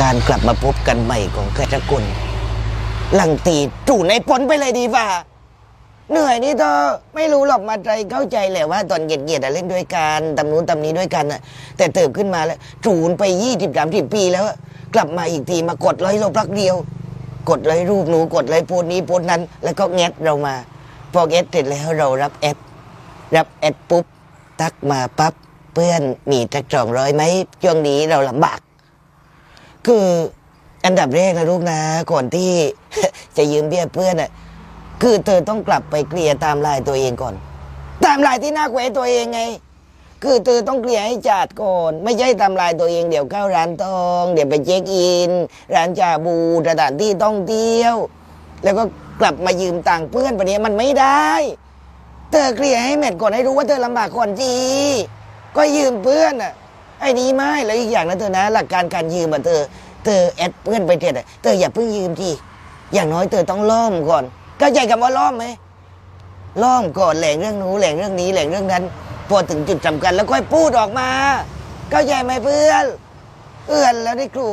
การกลับมาพบกันใหม่ของกระกุลหลังตีจู่ในปนไปเลยดีฝ่าเหนื่อยนี่เธอไม่รู้หรอกมาใจเข้าใจแหละว่า ตอนเกียดๆเล่นด้วยกันตำนู้นตำนี้ด้วยกันอะแต่เติบขึ้นมาแล้วจูนไปยี่สิบสามสิบปีแล้วกลับมาอีกทีมากดไลค์เราพักเดียว กดไลค์รูปหนูกดไลค์โพสนี้โพสนั้น แล้วก็แงดเรามา พอแงดเสร็จแล้วเรารับแอดรับแอดปุ๊บ ทักมาปั๊บเพื่อนมีทักสองร้อยไหมช่วงนี้เราลำบาก คืออันดับแรกนะลูกนะก่อนที่จะยืมเบี้ยเพื่อนอะคือเธอต้องกลับไปเคลียร์ตามลายตัวเองก่อน ตามลายที่หน้าแขวตัวเองไง คือเธอต้องเคลียร์ให้จัดก่อน ไม่ใช่ตามลายตัวเองเดี๋ยวเข้าร้านทอง เดี๋ยวไปเช็คอิน ร้านชาบูสถานที่ท่องเที่ยว แล้วก็กลับมายืมตังค์เพื่อนปะเนี้ยมันไม่ได้ เธอเคลียร์ให้เม็ดก่อนให้รู้ว่าเธอลำบากก่อนจีก็ยืมเพื่อนอะ ไอ้นี้ไม่แล้วอีกอย่างนะเธอนะ หลักการการยืมอะเธอ เธอแอดเพื่อนไปเสร็จอะเธออย่าเพิ่งยืมทีอย่างน้อยเธอต้องล่อมก่อนเข้าใจคำว่าล่อมไหมล่อมก่อนแหล่งเรื่องนู้แหล่งเรื่องนี้แหล่งเรื่องนั้น พอถึงจุดจำกันแล้วค่อยพูดออกมาเข้าใจไหมเพื่อน เอื้อนแล้วได้ครู